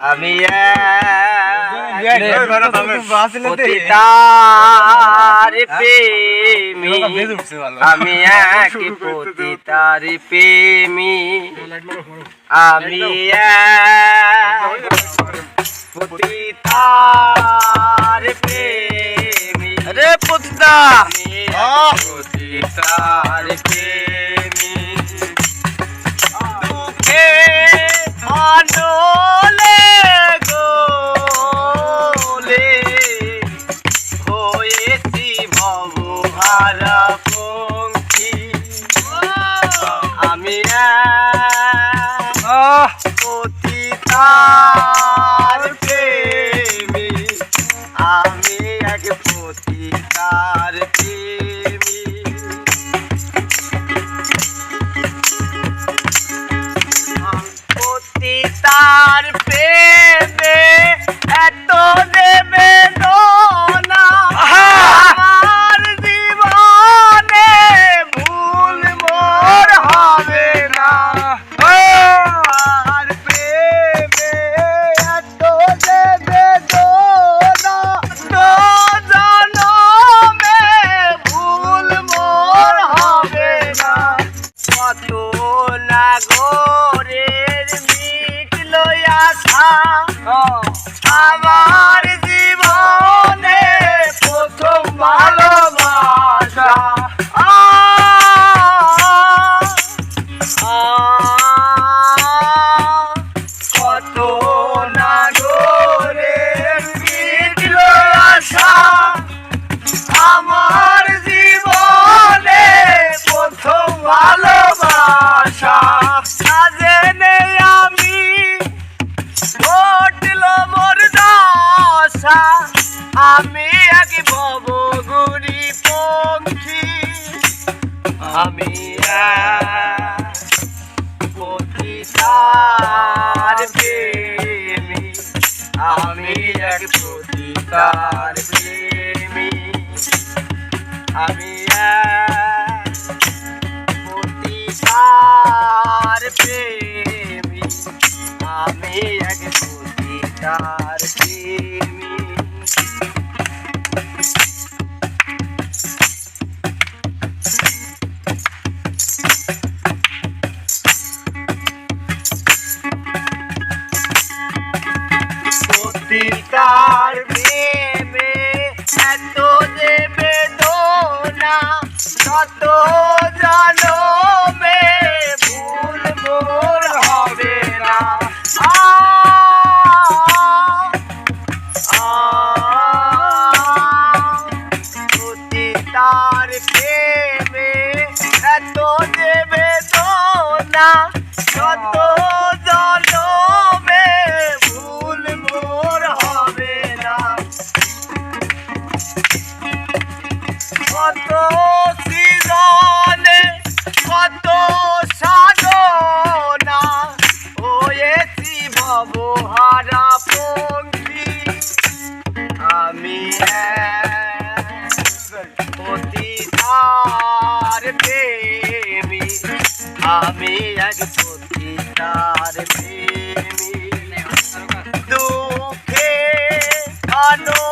আমি আমি এক পতিতার প্রেমী। আমি পতিতার প্রেমী। রে পতিতা পতিতার পতিতার প্রেমী। আমি এক পতিতার প্রেমী। পতিতার água. তার প্রেমী। আমি তার প্রেমী। আমি এক তার প্রেমী। কত জানো মে ভুল মোর হবে তার প্রেমে এত দেবে আমি এক পতিতার প্রেমী। দুঃখে আনো